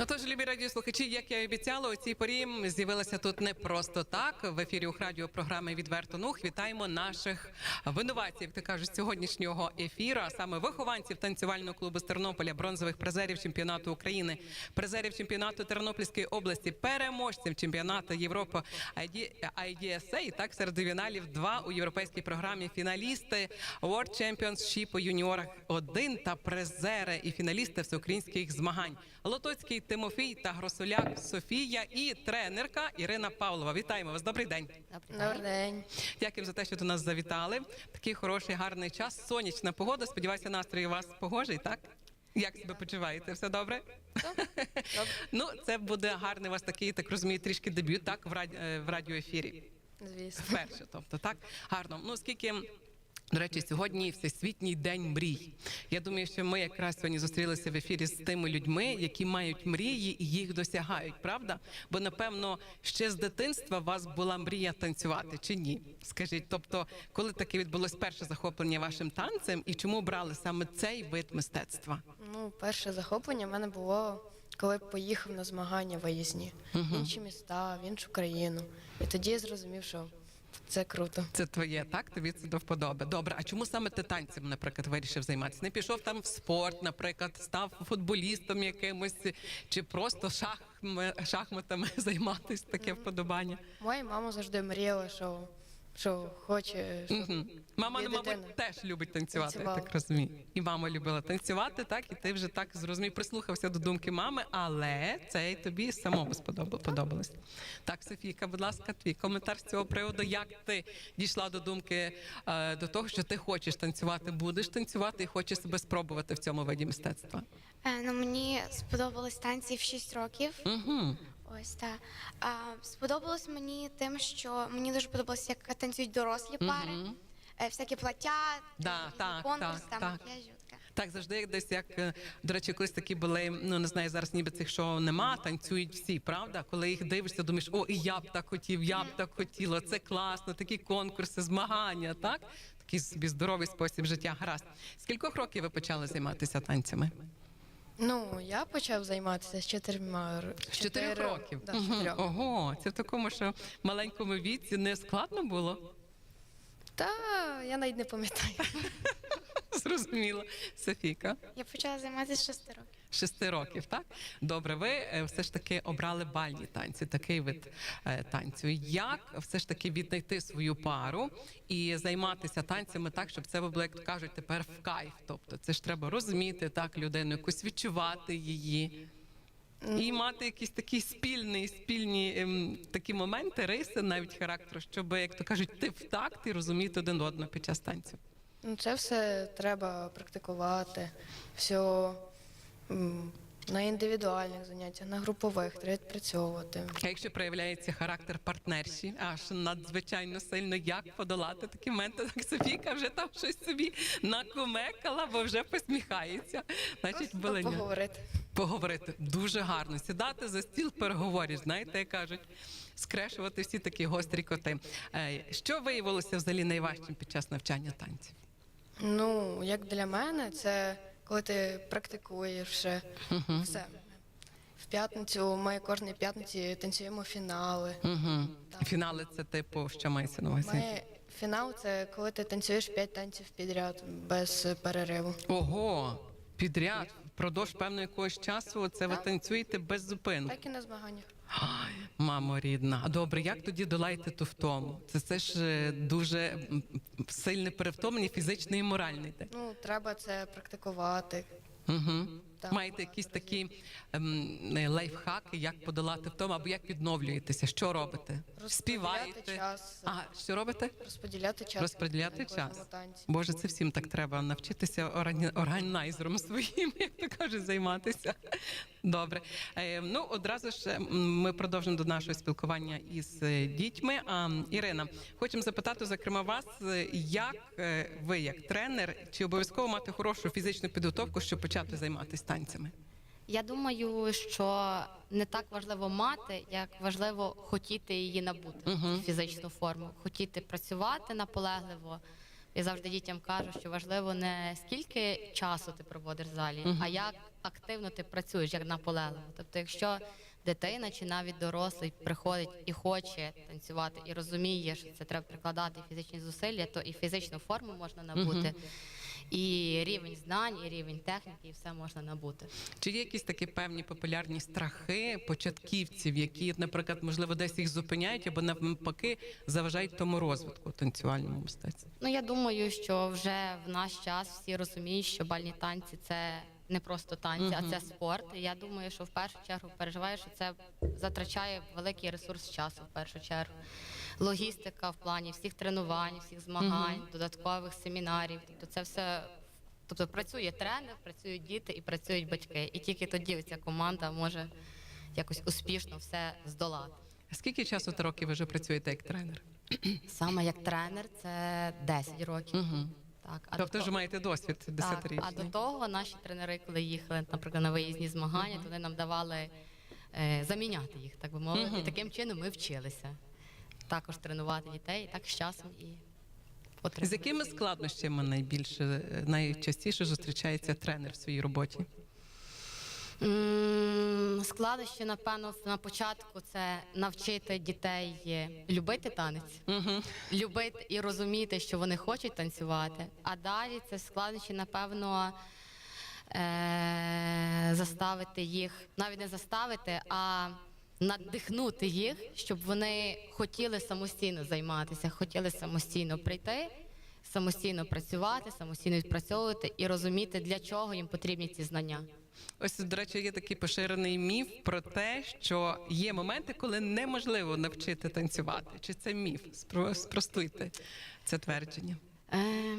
Ну тож, любі радіослухачі, як я і обіцяла, у цій порі з'явилася тут не просто так. В ефірі Ухрадіо програми Відверто Нух. Вітаємо наших винуватців, ти кажеш, сьогоднішнього ефіру, а саме вихованців танцювального клубу з Тернополя, бронзових призерів чемпіонату України, призерів чемпіонату Тернопільської області, переможців чемпіонату Європи IDSA, так серед фіналів два у європейській програмі. Фіналісти World Championship у юніорах 1 та призери і фіналісти всеукраїнських змагань. Лотоцький Тимофій та Гросуляк Софія і тренерка Ірина Павлова. Вітаємо вас. Добрий день. Добрий день. Дякую за те, що до нас завітали. Такий хороший, гарний час. Сонячна погода. Сподіваюся, настрій у вас погожий, так? Як себе почуваєте? Все добре? ну, це буде гарний у вас такий, так розумію, трішки дебют, так, в, е, в радіоефірі. Звісно. Вперше, тобто, так гарно. Ну скільки. До речі, сьогодні всесвітній день мрій. Я думаю, що ми якраз сьогодні зустрілися в ефірі з тими людьми, які мають мрії і їх досягають, правда? Бо напевно ще з дитинства у вас була мрія танцювати чи ні? Скажіть, тобто, коли таке відбулось перше захоплення вашим танцем, і чому брали саме цей вид мистецтва? Ну, перше захоплення в мене було, коли поїхав на змагання виїзні в інші міста, в іншу країну. І тоді я зрозумів, що це круто. Це твоє, так? Тобі це до вподоби. Добре, а чому саме ти танцем, наприклад, вирішив займатися? Не пішов там в спорт, наприклад, став футболістом якимось, чи просто шахм... шахматами займатися таке вподобання? Моя мама завжди мріяла, що, що хоче, щоб Мгм. Мама, Є ну, мабуть, дитина. теж любить танцювати, я Танцювала. так розумію. І мама любила танцювати, так, і ти вже так зрозумів, прислухався до думки мами, але це й тобі самому сподобало- подобалось. Так, Софійка, будь ласка, твій коментар з цього приводу. Як ти дійшла до думки е, до того, що ти хочеш танцювати, будеш танцювати і хочеш себе спробувати в цьому виді мистецтва? Е, Ну, мені сподобались танці в 6 років. Угу. Ось так. А, сподобалось мені тим, що мені дуже подобалося, як танцюють дорослі пари, е, всякі плаття, Да, різні так, конкурси, так, там так. макіяжі, от таке. Так, завжди як десь як е, до речі, колись такі були. Ну не знаю, зараз ніби цих шоу нема. Танцюють всі, правда? Коли їх дивишся, думаєш, о, і я б так хотів, я б так хотіла. Це класно, такі конкурси, змагання, так? Такий собі здоровий спосіб життя. Гаразд. З кількох років ви почали займатися танцями? Ну, я почав займатися з чотирма З чотирьох років. Да, Мгм. чотирьох. Ого, це в такому, що маленькому віці не складно було. Та я навіть не пам'ятаю. Зрозуміло. Софійка. Я почала займатися з 6 років. Шести років, так добре. Ви е, все ж таки обрали бальні танці, такий вид е, танцю. Як все ж таки віднайти свою пару і займатися танцями так, щоб це було, як то кажуть, тепер в кайф. Тобто, це ж треба розуміти так людину, якось відчувати її. І мати якісь такі спільні, спільні ем, такі моменти, риси, навіть характеру, щоб, як то кажуть, ти в такт і розуміти один одного під час танцю. Ну, це все треба практикувати. Все на індивідуальних заняттях, на групових треба відпрацьовувати. А якщо проявляється характер партнерші, аж надзвичайно сильно, як подолати такі моменти, так Софійка вже там щось собі накумекала, бо вже посміхається. Значить, Просто поговорити. Поговорити дуже гарно. Сідати за стіл переговорів, знаєте, як кажуть, скрешувати всі такі гострі коти. Е, Що виявилося взагалі найважчим під час навчання танців? Ну, як для мене, це коли ти практикуєш все. все. В п'ятницю ми кожної п'ятниці танцюємо фінали. Угу. Фінали це типу, що мається на увазі? Ми, фінал це коли ти танцюєш п'ять танців підряд без перериву. Ого, підряд впродовж певного якогось часу це ви танцюєте без зупину. Так і на змаганнях. Ай, мамо рідна. Добре, як тоді долаєте ту втому? Це, це ж е, дуже сильне перевтомлення, фізичне і моральне. Ну, треба це практикувати. Угу. Маєте якісь такі ем, е, лайфхаки, як подолати втому, або як відновлюєтеся? Що робите? Співаєте? час. А що робите? Розподіляти час. Розподіляти час. Боже, це всім так треба навчитися органайзером своїм, як то кажуть, займатися. Добре. Е, ну, одразу ж ми продовжимо до нашого спілкування із е, дітьми. А Ірина, хочемо запитати, зокрема, вас, як ви, як тренер, чи обов'язково мати хорошу фізичну підготовку, щоб почати займатися танцями? Я думаю, що не так важливо мати, як важливо хотіти її набути Мгм. фізичну форму, хотіти працювати наполегливо, Я завжди дітям кажу, що важливо не скільки часу ти проводиш в залі, а як активно ти працюєш, як наполегливо. Тобто, якщо дитина чи навіть дорослий приходить і хоче танцювати, і розуміє, що це треба прикладати фізичні зусилля, то і фізичну форму можна набути, і рівень знань, і рівень техніки, і все можна набути. Чи є якісь такі певні популярні страхи початківців, які, наприклад, можливо, десь їх зупиняють або навпаки заважають тому розвитку танцювальному мистецтву? Ну я думаю, що вже в наш час всі розуміють, що бальні танці це не просто танці, а це спорт. І я думаю, що в першу чергу переживаю, що це затрачає великий ресурс часу. В першу чергу логістика в плані всіх тренувань, всіх змагань, додаткових семінарів. Тобто це все. Тобто працює тренер, працюють діти і працюють батьки. І тільки тоді ця команда може якось успішно все здолати. Скільки часу та років ви вже працюєте як тренер? Саме як тренер, це 10 років. Так, а Тобто вже маєте досвід Так, а до того наші тренери, коли їхали, наприклад, на виїзні змагання, то вони нам давали е, заміняти їх, так би мовити. І таким чином ми вчилися також тренувати дітей, і так з часом і З якими складнощами найбільше е, найчастіше зустрічається тренер в своїй роботі? М, Складнощі, напевно, на початку це навчити дітей е, любити танець, любити і розуміти, що вони хочуть танцювати. А далі це складнощі, напевно, е- заставити їх, навіть не заставити, а надихнути їх, щоб вони хотіли самостійно займатися, хотіли самостійно прийти. Самостійно працювати, самостійно відпрацьовувати і розуміти, для чого їм потрібні ці знання. Ось, до речі, є такий поширений міф про те, що є моменти, коли неможливо навчити танцювати. Чи це міф? Спро- Спростуйте це твердження. Е,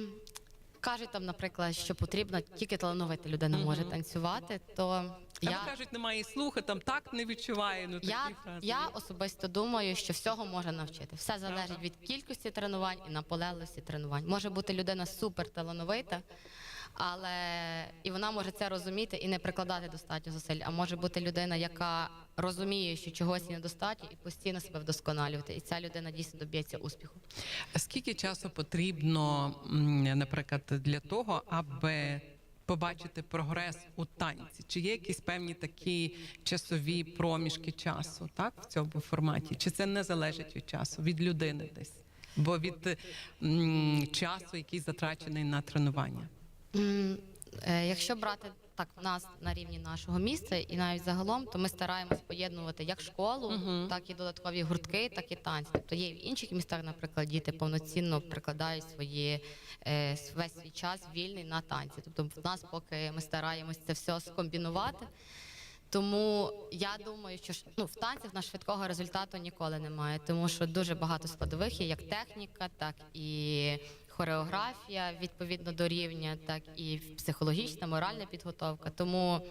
кажуть там, наприклад, що потрібно тільки талановита людина може танцювати, то я, ви кажуть, немає слуху, там так не відчуває. Ну такі я, фрази. я особисто думаю, що всього можна навчити. Все залежить від кількості тренувань і наполегливості тренувань. Може бути людина супер талановита, але і вона може це розуміти і не прикладати достатньо зусиль. А може бути людина, яка розуміє, що чогось недостатньо, і постійно себе вдосконалювати. І ця людина дійсно доб'ється успіху. Скільки часу потрібно, наприклад, для того, аби побачити прогрес у танці? Чи є якісь певні такі часові проміжки часу, так в цьому форматі? Чи це не залежить від часу, від людини десь? Бо від м, часу, який затрачений на тренування? Е, Якщо брати так в нас на рівні нашого міста і навіть загалом, то ми стараємось поєднувати як школу, так і додаткові гуртки, так і танці. Тобто є і в інших містах, наприклад, діти повноцінно прикладають свої е, весь свій час вільний на танці. Тобто, в нас поки ми стараємось це все скомбінувати. Тому я думаю, що ну, в танцях на швидкого результату ніколи немає, тому що дуже багато складових є, як техніка, так і хореографія відповідно до рівня, так і психологічна, моральна підготовка. Тому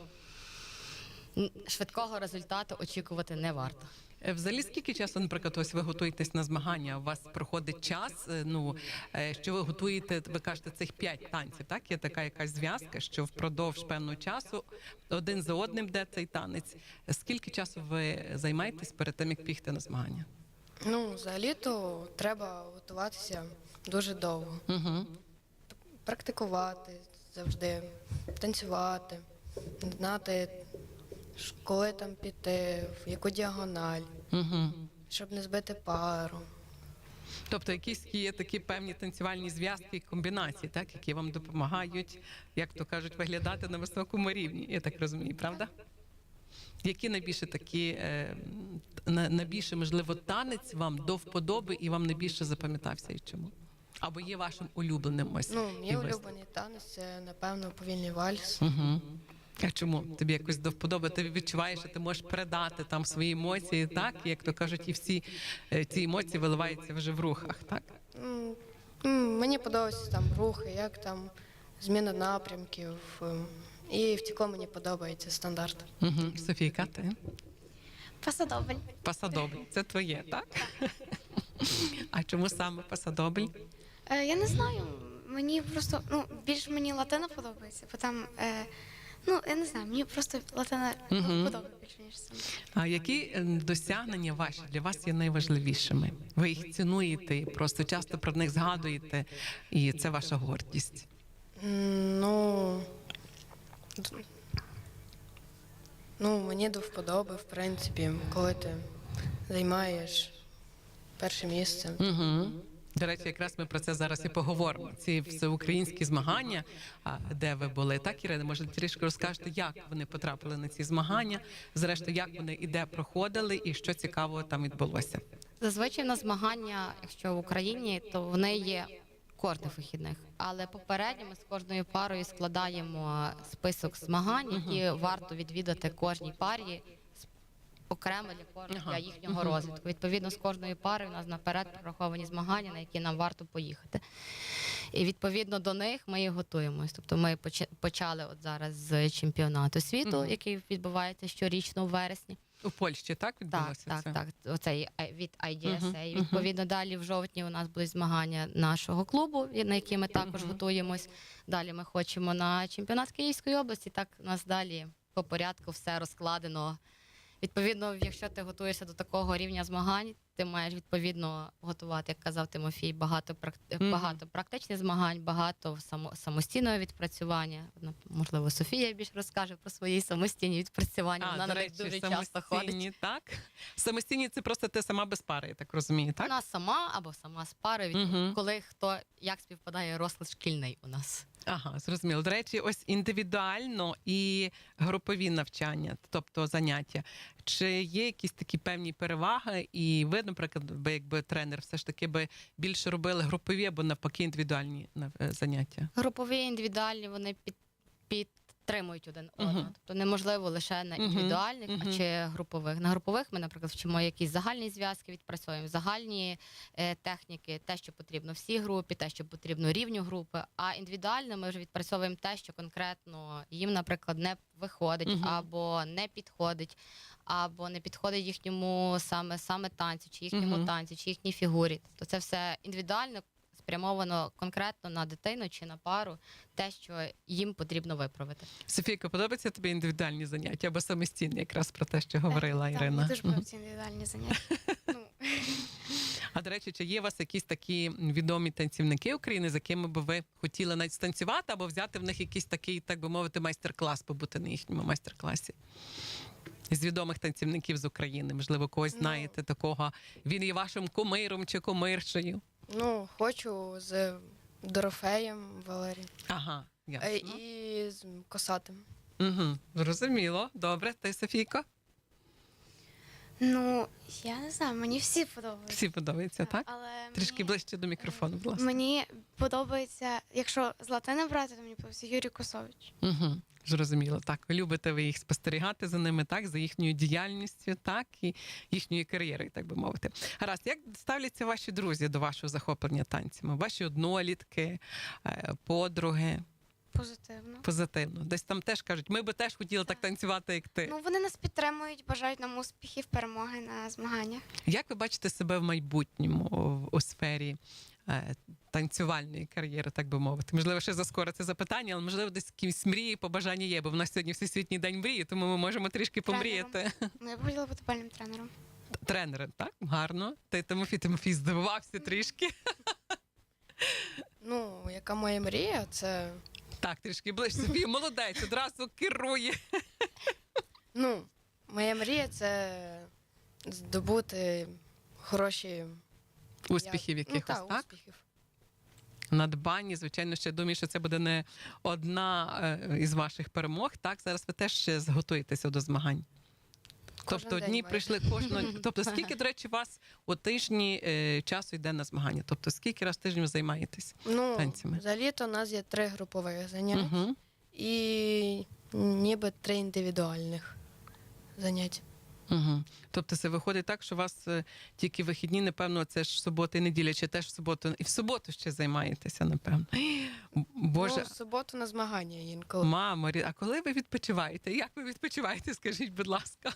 швидкого результату очікувати не варто. Е, Взагалі, скільки часу, наприклад, ось ви готуєтесь на змагання? У вас проходить час? е, Ну е, що ви готуєте? Ви кажете, цих п'ять танців. Так є така якась зв'язка, що впродовж певного часу один за одним де цей танець. Скільки часу ви займаєтесь перед тим, як бігти на змагання? Ну, взагалі-то треба готуватися дуже довго. Угу. Практикувати завжди, танцювати, знати, коли там піти, в яку діагональ, Угу. щоб не збити пару. Тобто, якісь є такі певні танцювальні зв'язки і комбінації, так які вам допомагають, як то кажуть, виглядати на високому рівні. Я так розумію, правда? Які найбільше такі е, найбільше, можливо, танець вам до вподоби і вам найбільше запам'ятався і чому? Або є вашим улюбленим ось? Ну, мій улюблений танець це, напевно, повільний вальс. Мгм. А чому тобі якось до вподоби? Ти відчуваєш, що ти можеш передати там свої емоції, так? Як то кажуть, і всі е, ці емоції виливаються вже в рухах, так? Мені подобаються там рухи, як там зміна напрямків. І в тіко мені подобається стандарт. Угу. Софійка, ти? Посадобль. Пасадобль. Це твоє, так? А чому саме пасадобль? Е, я не знаю. Мені просто ну більш мені латина подобається, бо там е, Ну, я не знаю, мені просто латина Мгм. подобається більше, ніж саме. А які е, досягнення ваші для вас є найважливішими? Ви їх цінуєте, просто часто про них згадуєте, і це ваша гордість. Ну. Ну, мені до вподоби, в принципі, коли ти займаєш перше місце. Угу. До речі, якраз ми про це зараз і поговоримо. Ці всеукраїнські змагання, де ви були, так Ірина, може трішки розкажете, як вони потрапили на ці змагання, зрештою, як вони і де проходили, і що цікавого там відбулося. Зазвичай на змагання, якщо в Україні, то вони є кожних вихідних. Але попередньо ми з кожною парою складаємо список змагань, які варто відвідати кожній парі окремо для для їхнього розвитку. Відповідно, з кожної пари у нас наперед прораховані змагання, на які нам варто поїхати. І відповідно до них ми і готуємось. Тобто ми поч- почали от зараз з чемпіонату світу, який відбувається щорічно у вересні. У Польщі так Так, відбулося так, це? так. Оцей I- від IDSA. Мгм, Відповідно, далі в жовтні у нас будуть змагання нашого клубу, на які ми також Мгм. готуємось. Далі ми хочемо на чемпіонат Київської області. Так у нас далі по порядку все розкладено. Відповідно, якщо ти готуєшся до такого рівня змагань, ти маєш відповідно готувати, як казав Тимофій, багато практи- багато практичних змагань, багато самостійного відпрацювання. Ну, Можливо, Софія більш розкаже про свої самостійні відпрацювання. Вона до на них дуже часто ходить. так? Самостійні це просто ти сама без пари, я так розумію, так? Вона сама або сама з від- Мгм. коли хто як співпадає розклад шкільний у нас. Ага, зрозуміло. До речі, ось індивідуально і групові навчання, тобто заняття. Чи є якісь такі певні переваги? І ви, наприклад, ви якби тренер, все ж таки би більше робили групові або навпаки індивідуальні е, заняття? Групові індивідуальні вони під, підтримують один одного. Тобто неможливо лише на індивідуальних, Мгм. а чи групових. На групових ми, наприклад, вчимо якісь загальні зв'язки, відпрацьовуємо загальні е, техніки, те, що потрібно всій групі, те, що потрібно рівню групи. А індивідуально ми вже відпрацьовуємо те, що конкретно їм, наприклад, не виходить Мгм. або не підходить. Або не підходить їхньому саме саме танцю, чи їхньому Мгм. танцю, чи їхній фігурі. Тобто це все індивідуально спрямовано конкретно на дитину чи на пару, те, що їм потрібно виправити. Софійка, подобаються тобі індивідуальні заняття або самостійні, якраз про те, що говорила Так, Ірина. мені дуже Мгм. подобаються індивідуальні заняття. Ну, А до речі, чи є у вас якісь такі відомі танцівники України, з якими би ви хотіли навіть станцювати, або взяти в них якийсь такий, так би мовити, майстер-клас, побути на їхньому майстер-класі? З відомих танцівників з України, можливо, когось Ну. знаєте такого. Він є вашим кумиром чи кумиршею. Ну, хочу з Дорофеєм Валерій. Ага, е, ясно. і з Косатим. Угу. Зрозуміло. Добре, ти Софійко? Ну, я не знаю, мені всі подобаються. Всі подобається, так? Але Трішки мені, ближче до мікрофону, будь ласка. мені подобається, якщо з латини брати, то мені подобається Юрій Косович. Угу. Зрозуміло, так. Любите ви їх спостерігати за ними, так, за їхньою діяльністю, так, і їхньою кар'єрою, так би мовити. Гаразд, як ставляться ваші друзі до вашого захоплення танцями? Ваші однолітки, е, подруги, Позитивно. позитивно. Десь там теж кажуть, ми би теж хотіли так танцювати, як ти. Ну, вони нас підтримують, бажають нам успіхів, перемоги на змаганнях. Як ви бачите себе в майбутньому у сфері е, танцювальної кар'єри, так би мовити? Можливо, ще заскоро це запитання, але можливо, десь якісь мрії, побажання є, бо в нас сьогодні всесвітній день мрії, тому ми можемо трішки Тренером. помріяти. Ну, я б хотіла бути бальним тренером. Тренери, так? Гарно. Ти Тимофій Тимофій здивувався трішки. Ну, яка моя мрія, це Так, трішки ближче. собі. молодець, одразу керує. ну, моя мрія це здобути хороші Успіхів я- якихось, ну, та, так? Успіхів. Надбані, звичайно, ще думаю, що це буде не одна е, із ваших перемог. Так, зараз ви теж ще зготуєтеся до змагань. Кожен тобто одні прийшли кожного. Тобто, скільки, до речі, вас у тижні е, часу йде на змагання? Тобто, скільки раз в тиждень ви займаєтесь? Ну, танцями. за літо у нас є три групових заняття Угу. і ніби три індивідуальних заняття. Угу. Тобто, це виходить так, що у вас е, тільки вихідні, напевно, це ж субота і неділя, чи теж в суботу, і в суботу ще займаєтеся, напевно. Боже, Ну, в суботу на змагання інколи. Мамо, Рі- а коли ви відпочиваєте? Як ви відпочиваєте? Скажіть, будь ласка.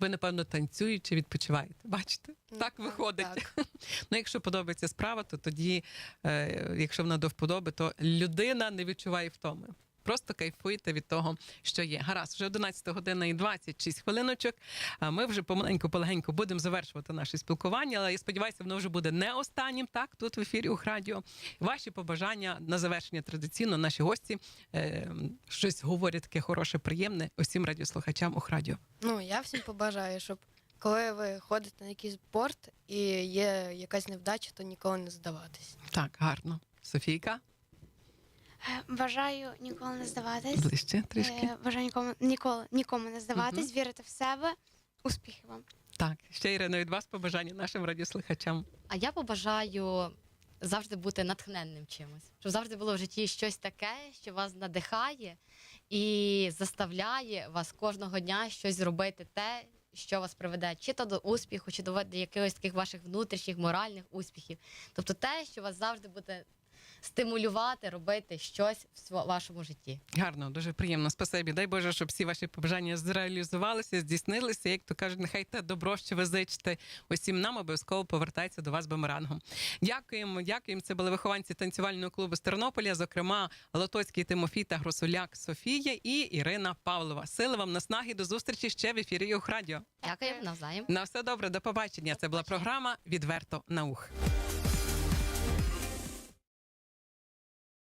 Ви, напевно, танцюючи відпочиваєте. Бачите? Так виходить. Так. Ну, якщо подобається справа, то тоді, е, якщо вона до вподоби, то людина не відчуває втоми. Просто кайфуйте від того, що є. Гаразд, вже 11 година і 26 хвилиночок. А ми вже помаленьку полегеньку будемо завершувати наше спілкування, але я сподіваюся, воно вже буде не останнім. Так, тут в ефірі у радіо. Ваші побажання на завершення традиційно. Наші гості е, щось говорять таке хороше, приємне усім радіослухачам у радіо. Ну, я всім побажаю, щоб коли ви ходите на якийсь спорт і є якась невдача, то ніколи не здаватись. Так, гарно. Софійка, Бажаю ніколи не здаватись. ближче трішки. Е, Бажаю нікому ніколи нікому не здаватись, вірити в себе. Успіхів вам. Так, ще Ірина, від вас побажання нашим радіослухачам. А я побажаю завжди бути натхненним чимось, щоб завжди було в житті щось таке, що вас надихає і заставляє вас кожного дня щось зробити те, що вас приведе, чи то до успіху, чи до якихось таких ваших внутрішніх моральних успіхів. Тобто те, що вас завжди буде стимулювати робити щось в вашому житті. Гарно, дуже приємно. Спасибі. Дай Боже, щоб всі ваші побажання зреалізувалися, здійснилися. Як то кажуть, нехай те добро, що ви зичите усім нам, обов'язково повертається до вас бумерангом. Дякуємо, дякуємо. Це були вихованці танцювального клубу з Тернополя, зокрема Лотоцький Тимофій та Гросуляк Софія і Ірина Павлова. Сили вам наснаги до зустрічі ще в ефірі Юх Радіо. Дякую навзаєм. На все добре, до побачення. Це була програма Відверто наух.